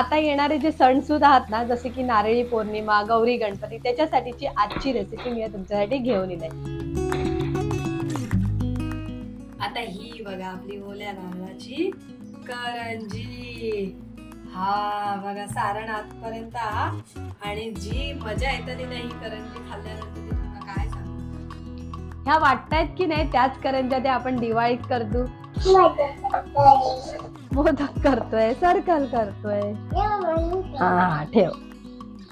आता येणारे जे सण सुद्धा आहात ना जसे की नारळी पौर्णिमा गौरी गणपती त्याच्यासाठीची आजची रेसिपी मी तुमच्यासाठी घेऊन येते. आता ही बघा आपली ओल्या नारळाची करंजी. हा बघा सारण आतपर्यंत आणि जी मजा येते ती नाही करंजी खाल्ल्यानंतर काय सांगू? ह्या वाटतायत की नाही त्याच करंज्या त्या आपण दिवाळीत करतो? मोदक करतोय सर्कल करतोय. हा ठेव.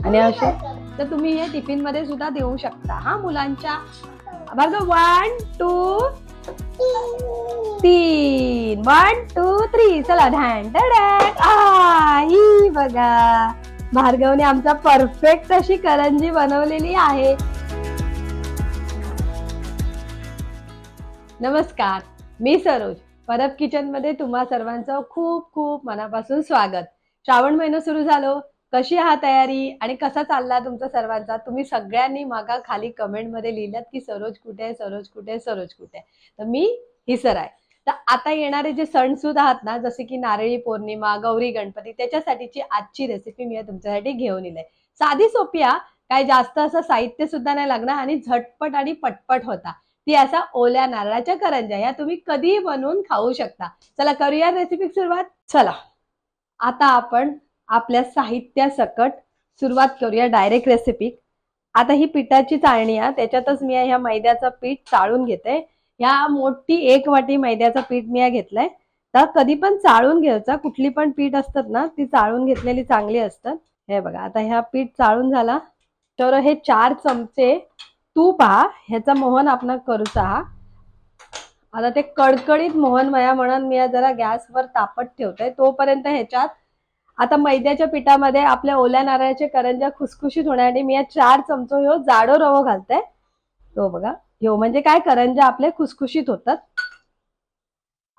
आणि असे तर तुम्ही हे टिफिनमध्ये सुद्धा देऊ शकता. हा मुलांच्या. बघा वन टू तीन. वन टू थ्री चला ढॅन डॅड आ ही बघा. भार्गवने आमचा परफेक्ट अशी करंजी बनवलेली आहे. नमस्कार. मी सरोज. परब किचनमध्ये तुम्हा सर्वांचं खूप खूप मनापासून स्वागत. श्रावण महिना सुरू झालो. कशी हा तयारी आणि कसा चालला तुमचा सर्वांचा? तुम्ही सगळ्यांनी मागा खाली कमेंटमध्ये लिहिलं की सरोज कुठे आहे सरोज कुठे आहे सरोज कुठे आहे. तर मी हिसर आहे. तर आता येणारे जे सण सुद्धा आहात ना जसे की नारळी पौर्णिमा गौरी गणपती त्याच्यासाठीची आजची रेसिपी मी तुमच्यासाठी घेऊन येईल साधी सोपी हा काय जास्त असं साहित्य सुद्धा नाही लागणार आणि झटपट आणि पटपट होता. ती असा ओल्या नारळाच्या करंज्या या तुम्ही कधीही बनवून खाऊ शकता. चला करूया रेसिपी सुरुवात? चला. आता आपण आपल्या साहित्यासकट सुरुवात करूया डायरेक्ट रेसिपी आता ही पिठाची चाळणी आहे त्याच्यातच मी ह्या मैद्याचं पीठ चाळून घेते. ह्या मोठी एक वाटी मैद्याचं पीठ मी घेतलंय. तर कधी पण चाळून घ्यायचा कुठली पण पीठ असतात ना ती चाळून घेतलेली चांगली असतात. हे बघा आता ह्या पीठ चाळून झाला. तर हे चार चमचे तूप हा ह्याचा मोहन आपण करूचा हा आता ते कडकडीत मोहन मया म्हणून मी जरा गॅसवर तापत ठेवते तोपर्यंत ह्याच्यात आता मैद्याच्या पिठामध्ये आपल्या ओल्या नारळाचे करंज्या खुसखुशीत होण्यासाठी मी या चार चमचो ह्यो जाडो रवो घालते तो बघा ह्यो म्हणजे काय? करंज्या आपले खुसखुशीत होतात.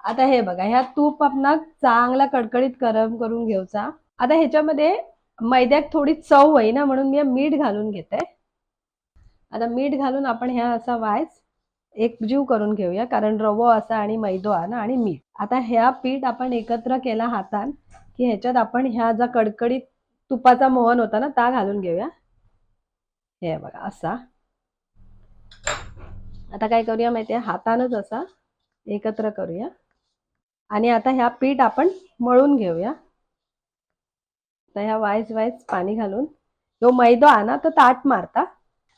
आता हे बघा ह्या तूप आपण चांगला कडकडीत गरम करून घेऊचा. आता ह्याच्यामध्ये मैद्यात थोडी चव होई ना म्हणून मी मीठ घालून घेते आता मीठ घालून आपण ह्या असा वायस एकजीव करून घेऊया कारण रवो असा आणि मैदो हा ना आणि मीठ. आता ह्या पीठ आपण एकत्र केला हातान की ह्याच्यात आपण ह्या जा कडकडीत तुपाचा मोहन होता ना ता घालून घेऊया. हे बघा असा. आता काय करूया माहितीये? हातानच असा एकत्र करूया. आणि आता ह्या पीठ आपण मळून घेऊया. तर ह्या वायस वायस पाणी घालून. तो मैदो आणा ना तो ताट मारता.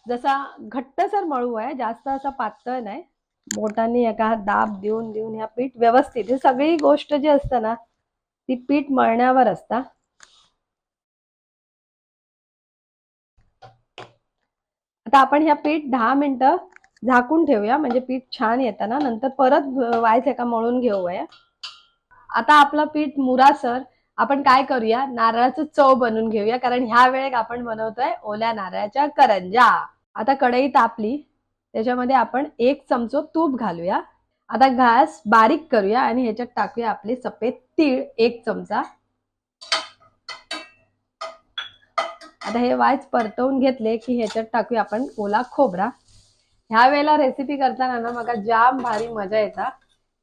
जसा घट्टसर मळू आहे जास्त असा पातळ नाही. बोटांनी एका दाब देऊन देऊन ह्या पीठ व्यवस्थित ही सगळी गोष्ट जी असते ना ती पीठ मळण्यावर असता. आता आपण ह्या पीठ दहा मिनिटं झाकून ठेवूया म्हणजे पीठ छान येताना नंतर परत वायच एका मळून घेऊया. आता आपलं पीठ मुरासर आपण काय करूया? नारळाचं चव बनवून घेऊया कारण ह्या वेळेत आपण बनवतोय ओल्या नारळाच्या करंजा आता कढई तापली त्याच्यामध्ये आपण एक चमचो तूप घालूया. आता घास बारीक करूया आणि ह्याच्यात टाकूया आपले सफेद तीळ एक चमचा. आता हे वायच परतवून घेतले की ह्याच्यात टाकूया आपण ओला खोबरा. ह्या वेळेला रेसिपी करताना ना मला जाम भारी मजा येता.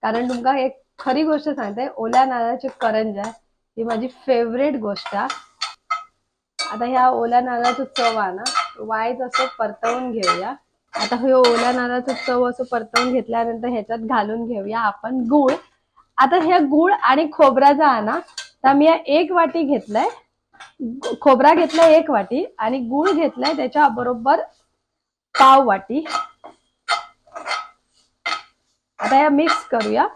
कारण तुमका एक खरी गोष्ट सांगते ओल्या नारळाचे करंजा ही माझी फेवरेट गोष्ट आता ह्या ओल्या नारळाचं चव आहे ना वायच असं परतवून घेऊया. आता हे ओल्या नारळाचं चव असं परतवून घेतल्यानंतर ह्याच्यात घालून घेऊया आपण गुळ. आता ह्या गुळ आणि खोबऱ्याचा आहे ना तर मी एक वाटी घेतलाय. खोबरा घेतलाय एक वाटी आणि गुळ घेतलाय त्याच्या बरोबर पाव वाटी. आता या मिक्स करूया.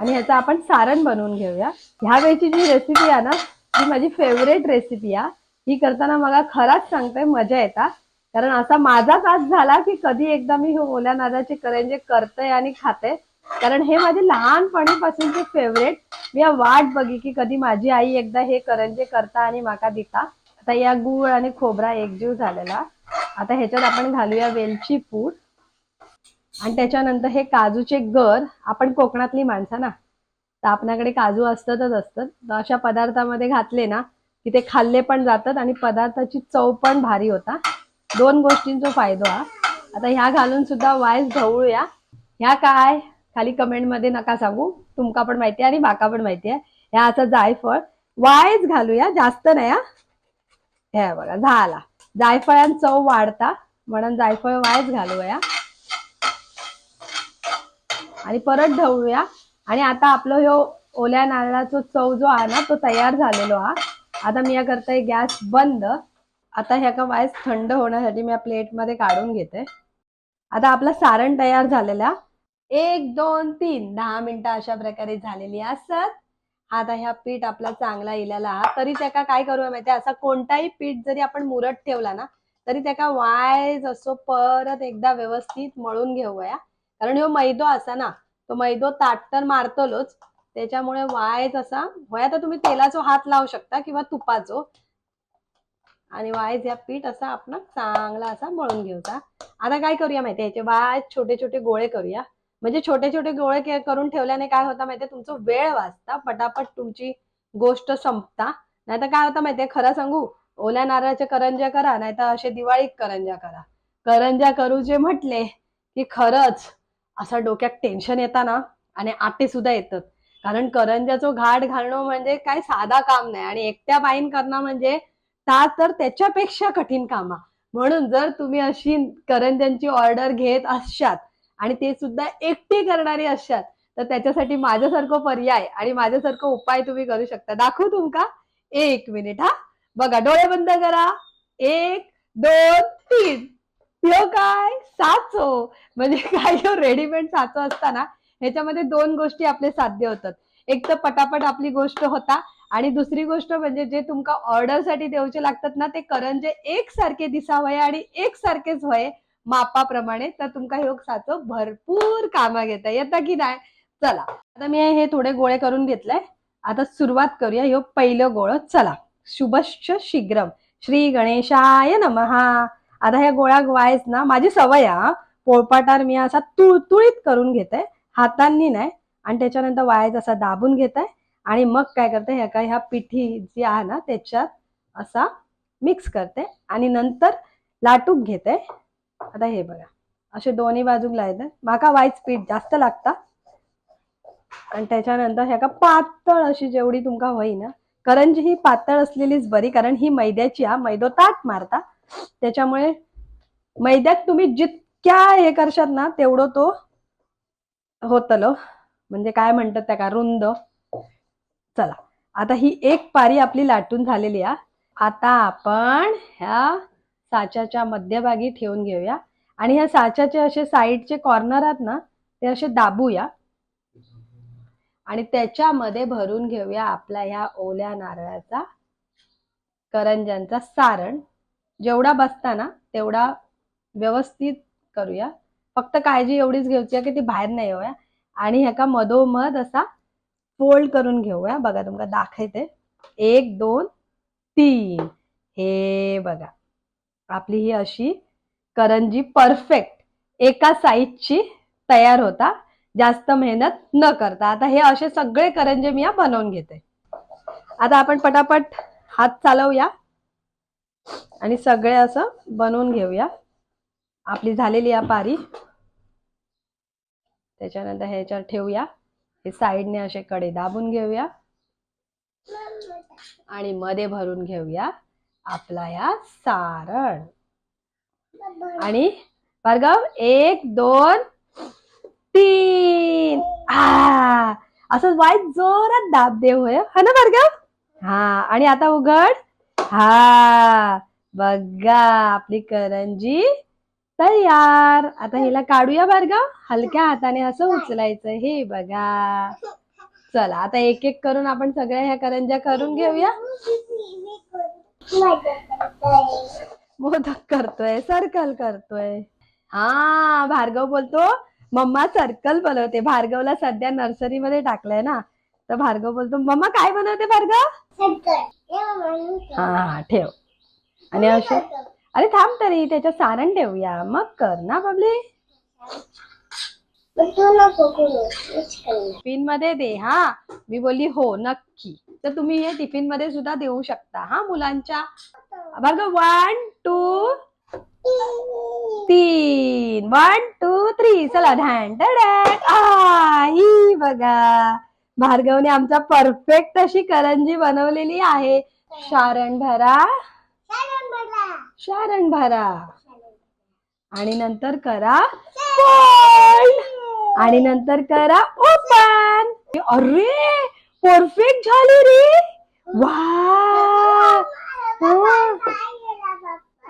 आणि ह्याचं आपण सारण बनवून घेऊया. ह्या वेळची जी रेसिपी आहे ना ती माझी फेवरेट रेसिपी आहे. ही करताना मला खराच सांगते मजा येता. कारण असा माझाच आज झाला की कधी एकदा मी हे ओल्या नादाचे करंजे करते आणि खाते. कारण हे माझे लहानपणीपासूनचे फेवरेट मी वाट बघी की कधी माझी आई एकदा हे करंजे करता आणि माका दिता. आता या गुळ आणि खोबरा एकजीव झालेला. आता ह्याच्यात आपण घालूया वेलची पूड. आणि त्याच्यानंतर हे काजूचे गर आपण कोकणातली माणसं ना तर आपल्याकडे काजू असतातच असतात. तर अशा पदार्थामध्ये घातले ना की ते खाल्ले पण जातात आणि पदार्थाची चव पण भारी होता. दोन गोष्टींचा फायदा हा. आता ह्या घालून सुद्धा वायस ढवळूया. ह्या काय? खाली कमेंटमध्ये नका सांगू. तुमका पण माहिती आहे आणि माका पण माहिती आहे. ह्या असं जायफळ. वायच घालूया जास्त नाही हा. बघा झाला. जायफळान चव वाढता. म्हणून जायफळ वायच घालूया. आणि परत ढवूया आणि आता आपलं ह्यो ओल्या नारळाचा चव जो आहे ना तो तयार झालेलो हा. आता मी या करताय गॅस बंद. आता ह्या का वायस थंड होण्यासाठी मी या प्लेटमध्ये काढून घेते. आता आपलं सारण तयार झालेला. एक दोन तीन. दहा मिनिटं अशा प्रकारे झालेली असत आता ह्या पीठ आपला चांगला इलेला. हा तरी त्याका काय करूया माहिती असा कोणताही पीठ जरी आपण मुरट ठेवला ना तरी त्याका वायज असो परत एकदा व्यवस्थित मळून घेऊया. कारण ह्यो मैदो असा ना तो मैदो ताट तर मारतलोच त्याच्यामुळे वायच असा वया तर तुम्ही तेलाचो हात लावू शकता किंवा तुपाचो. आणि वायच या पीठ असा आपण चांगला असा मळून घेऊचा. आता काय करूया माहिती याचे वाय छोटे छोटे गोळे करूया. म्हणजे छोटे छोटे गोळे करून ठेवल्याने काय होतं माहितीये तुमचं वेळ वाचता पटापट तुमची गोष्ट संपता. नाहीतर काय होतं माहितीये खरं सांगू ओल्या नारळाच्या करंज्या करा नाहीतर असे दिवाळीत करंज्या करा. करंज्या करू जे म्हटले की खरंच असा डोक्यात टेन्शन येतं ना आणि आटे सुद्धा येतात. कारण करंजाचं घाट घालणं म्हणजे काय साधा काम नाही आणि एकट्या बाईन करणं म्हणजे ता तर त्याच्यापेक्षा कठीण कामा. म्हणून जर तुम्ही अशी करंज्यांची ऑर्डर घेत असशात आणि ते सुद्धा एकटी करणारी असशात तर त्याच्यासाठी माझ्यासारखं पर्याय आणि माझ्यासारखं उपाय तुम्ही करू शकता. दाखवू तुमका? एक मिनिट हा. बघा डोळे बंद करा. एक दोन तीन. ह्यो काय? साचो. म्हणजे काय ह्यो रेडीमेड साचो असताना ह्याच्यामध्ये दोन गोष्टी आपले साध्य होतात. एक तर पटापट आपली गोष्ट होता आणि दुसरी गोष्ट म्हणजे जे तुमका ऑर्डरसाठी देऊचे लागतात ना ते करंजे एकसारखे दिसावये आणि एकसारखेच व्हाय मापाप्रमाणे तर तुमका ह्यो साचो भरपूर कामा घेता. येतं की नाही चला. आता मी हे थोडे गोळे करून घेतलंय. आता सुरुवात करूया. ह्यो पहिलं गोळ. चला. शुभश्च शीघ्रम श्री गणेशाय नमहा आता ह्या गोळ्या वायच ना माझी सवय आहे हा. पोळपाटार मी असा तुळतुळीत करून घेते. हातांनी नाही. आणि त्याच्यानंतर वायच असा दाबून घेते. आणि मग काय करते ह्या काय ह्या पिठी जी आहे ना त्याच्यात असा मिक्स करते. आणि नंतर लाटूक घेते. आता हे बघा. असे दोन्ही बाजूक लायते माका वायच पीठ जास्त लागता. आणि त्याच्यानंतर ह्या का पातळ अशी जेवढी तुमका होई ना करंजी ही पातळ असलेलीच बरी कारण ही मैद्याची हा मैदो ताट मारता. त्याच्यामुळे मैद्यात तुम्ही जितक्या हे करशात ना तेवढं तो होतलो. म्हणजे काय म्हणतात त्या का रुंद. चला. आता ही एक पारी आपली लाटून झालेली आहे. आता आपण ह्या साच्याच्या मध्यभागी ठेवून घेऊया. आणि ह्या साच्याचे असे साईडचे कॉर्नर आहेत ना ते असे दाबूया. आणि त्याच्यामध्ये भरून घेऊया आपल्या ह्या ओल्या नारळाचा करंज्यांचा सारण. जेवढा बसता ना तेवढा व्यवस्थित करूया. फक्त काळजी एवढीच घ्यायची की ती बाहेर नाही येऊया. आणि ह्याका मधोमध असा फोल्ड करून घेऊया. बघा तुमका दाखवते. एक दोन तीन. हे बघा. आपली ही अशी करंजी परफेक्ट एका साईजची तयार होता. जास्त मेहनत न करता. आता हे असे सगळे करंजे मी या बनवून घेते. आता आपण पटापट हात चालवूया. आणि सगळे असं बनवून घेऊया. आपली झालेली या पारी. त्याच्यानंतर ह्याच्यावर ठेवूया. हे साईडने असे कडे दाबून घेऊया. आणि मध्ये भरून घेऊया आपला या सारण. आणि भार्गव एक दोन तीन. आ! असं वाईट जोरात दाब देव होय. हा ना भार्गव? हा आणि आता उघड. हा बघा आपली करंजी तयार. आता हिला काढूया भार्गव हलक्या हाताने असं उचलायचं. हे बघा. चला आता एक एक करून आपण सगळ्या ह्या करंज्या करून घेऊया. मोदक करतोय सर्कल करतोय. हा भार्गव बोलतो मम्मा सर्कल बनवते भार्गवला सध्या नर्सरीमध्ये टाकलंय ना. तर भार्गव बोलतो मम्मा काय बनवते भार्गव? हा हा ठेव. आणि असे अरे थांब तरी त्याच्यात सारण ठेवूया. मग कर ना बबली. टिफिनमध्ये दे हा. मी बोलली हो नक्की. तर तुम्ही हे टिफिनमध्ये सुद्धा देऊ शकता हा मुलांच्या. भार्गव वन टू तीन. वन टू थ्री चला ढॅन डॅन आ ही बघा. भार्गवने आमचा परफेक्ट अशी करंजी बनवलेली आहे. शारण भरा. शारण भरा. आणि नंतर करा. आणि नंतर करा ओपन अरे परफेक्ट झाली रे. वा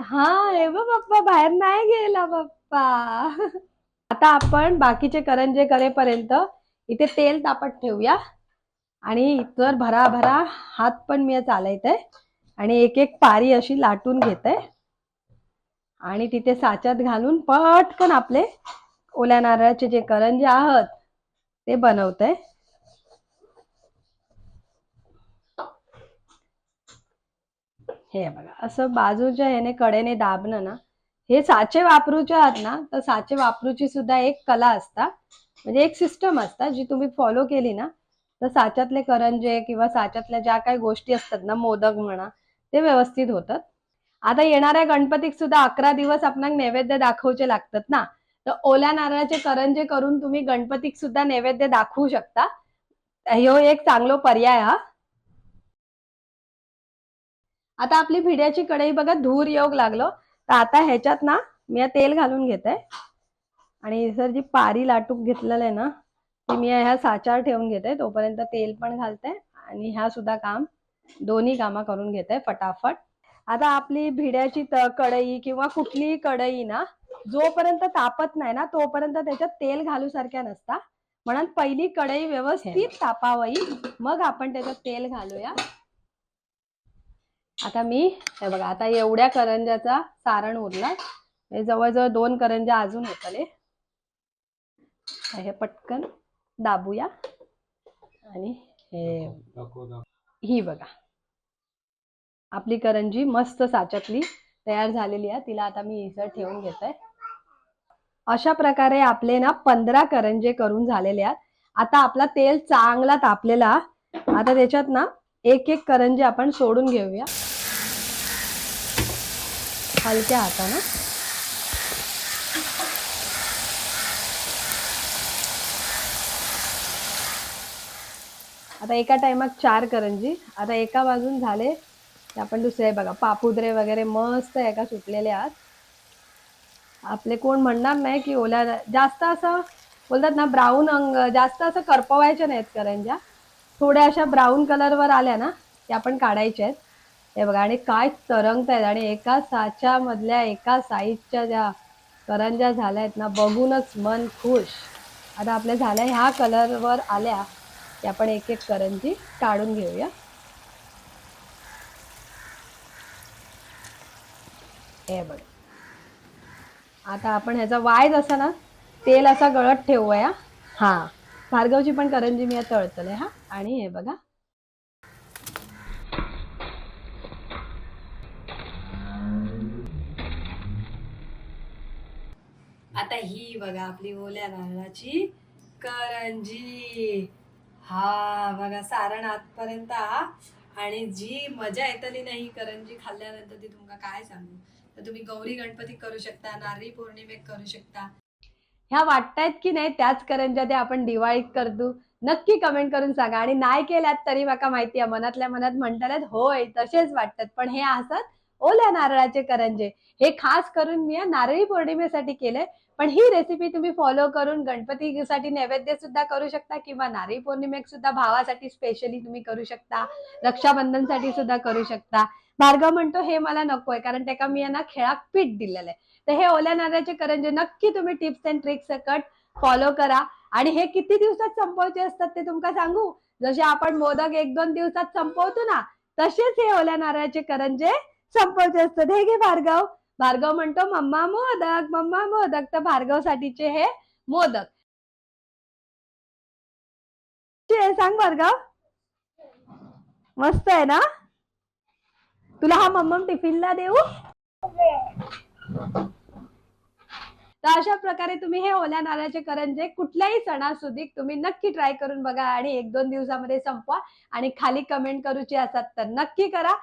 हा. हे बघ पप्पा बाहेर नाही गेला पप्पा आता आपण बाकीचे करंजे करेपर्यंत इथे तेल तापत ठेवूया. आणि इतर भरा भरा हात पण मी चालवते आणि एक एक पारी अशी लाटून घेते. आणि तिथे साच्यात घालून पटकन आपले ओल्या नारळाचे जे करंजे आहात ते बनवते. हे बघा असं बाजूच्या ह्याने कडेने दाबणं ना हे साचे वापरूचे आहात ना तर साचे वापरूची सुद्धा एक कला असता. म्हणजे एक सिस्टम असता जी तुम्ही फॉलो केली ना तर साच्यातले करंजे किंवा साच्यातल्या ज्या काही गोष्टी असतात ना मोदक म्हणा ते व्यवस्थित होतात. आता येणाऱ्या गणपतीक सुद्धा अकरा दिवस आपणाक नैवेद्य दाखवचे लागतात ना. तर ओल्या नारळाचे करंजे करून तुम्ही गणपतीक सुद्धा नैवेद्य दाखवू शकता. ह्यो एक चांगलो पर्याय हा. आता आपली भिड्याची कढई बघा धूर योग लागलो. तर आता ह्याच्यात ना मी तेल घालून घेते. आणि सर जी पारी लाटूक घेतलेलं आहे ना ती मी ह्या साच्यावर ठेवून घेते. तोपर्यंत तेल पण घालते आणि ह्या सुद्धा काम दोन्ही कामं करून घेते फटाफट. आता आपली भिड्याची कढई किंवा कुठलीही कढई ना जोपर्यंत तापत नाही ना तोपर्यंत त्याच्यात तेल घालू सारख्या नसता. म्हणून पहिली कढई व्यवस्थित तापावई मग आपण त्याच्यात तेल घालूया. आता मी हे बघा आता एवढ्या करंजाचा सारण उरला. हे जवळजवळ दोन करंजा अजून होतले. हे पटकन दाबूया. आणि हे ही बघा. आपली करंजी मस्त साच्यातली तयार झालेली आहे. तिला आता मी इथं ठेवून घेत आहे अशा प्रकारे आपले ना पंधरा करंजे करून झालेले आहेत. आता आपला तेल चांगला तापलेला. आता त्याच्यात ना एक एक करंजे आपण सोडून घेऊया. हलक्या हातानं. आता एका टायमात चार करंजी. आता एका बाजून झाले. ते आपण दुसरे बघा पापुद्रे वगैरे मस्त एका सुटलेले आहात. आपले कोण म्हणणार नाही की ओल्या जास्त असं बोलतात ना ब्राऊन अंग जास्त असं करपवायच्या नाहीत करंज्या. थोड्या अशा ब्राऊन कलरवर आल्या ना त्या आपण काढायच्या आहेत. हे बघा आणि काय तरंगत आहेत आणि एका साच्यामधल्या एका साईजच्या ज्या करंज्या झाल्या आहेत ना बघूनच मन खुश. आता आपल्या झाल्या ह्या कलरवर आल्या. की आपण एक एक करंजी काढून घेऊया. हे बघ. आता आपण ह्याचा वाय असा ना तेल असा गळत ठेवूया. हा. भार्गवची पण करंजी मी तळतले हा. आणि हे बघा. आता ही बघा आपली ओल्या नारळाची करंजी. हा बघा सारण आतपर्यंत हा आणि जी मजा येतली नाही करंजी खाल्ल्यानंतर ती तुमका काय सांगू? तर तुम्ही गौरी गणपती करू शकता नारळी पौर्णिमेक करू शकता. ह्या वाटतायत की नाही त्याच करंज्या त्या आपण दिवाळीत करतो नक्की कमेंट करून सांगा. आणि नाही केल्यात तरी माका माहिती आहे मनातल्या मनात म्हणतात होय तसेच वाटतात. पण हे असत ओल्या नारळाचे करंजे. हे खास करून मी नारळी पौर्णिमेसाठी केले पण ही रेसिपी तुम्ही फॉलो करून गणपतीसाठी नैवेद्य सुद्धा करू शकता किंवा नारळी पौर्णिमेक सुद्धा भावासाठी स्पेशली तुम्ही करू शकता. रक्षाबंधनसाठी सुद्धा करू शकता. भार्गव म्हणतो हे मला नकोय कारण त्याका मी यांना खेळाक पीठ दिलेलं आहे तर हे ओल्या नारळाचे करंजे नक्की तुम्ही टिप्स अँड ट्रिक्स सकट फॉलो करा. आणि हे किती दिवसात संपवायचे असतात ते तुमका सांगू? जसे आपण मोदक एक दोन दिवसात संपवतो ना तसेच हे ओल्या नारळाचे करंजे संपवायचे असतात. हे घे भार्गव. भार्गव म्हणतो मम्मा मोदक मम्मा मोदक. तर भार्गव साठीचे हे मोदक. सांग भार्गव. मस्त आहे ना? तुला हा मम्मम टिफिनला देऊ? तर अशा प्रकारे तुम्ही हे ओल्या नारळाचे करंजे कुठल्याही सणासुदीक तुम्ही नक्की ट्राय करून बघा आणि एक दोन दिवसामध्ये संपवा. आणि खाली कमेंट करूची असतात तर नक्की करा.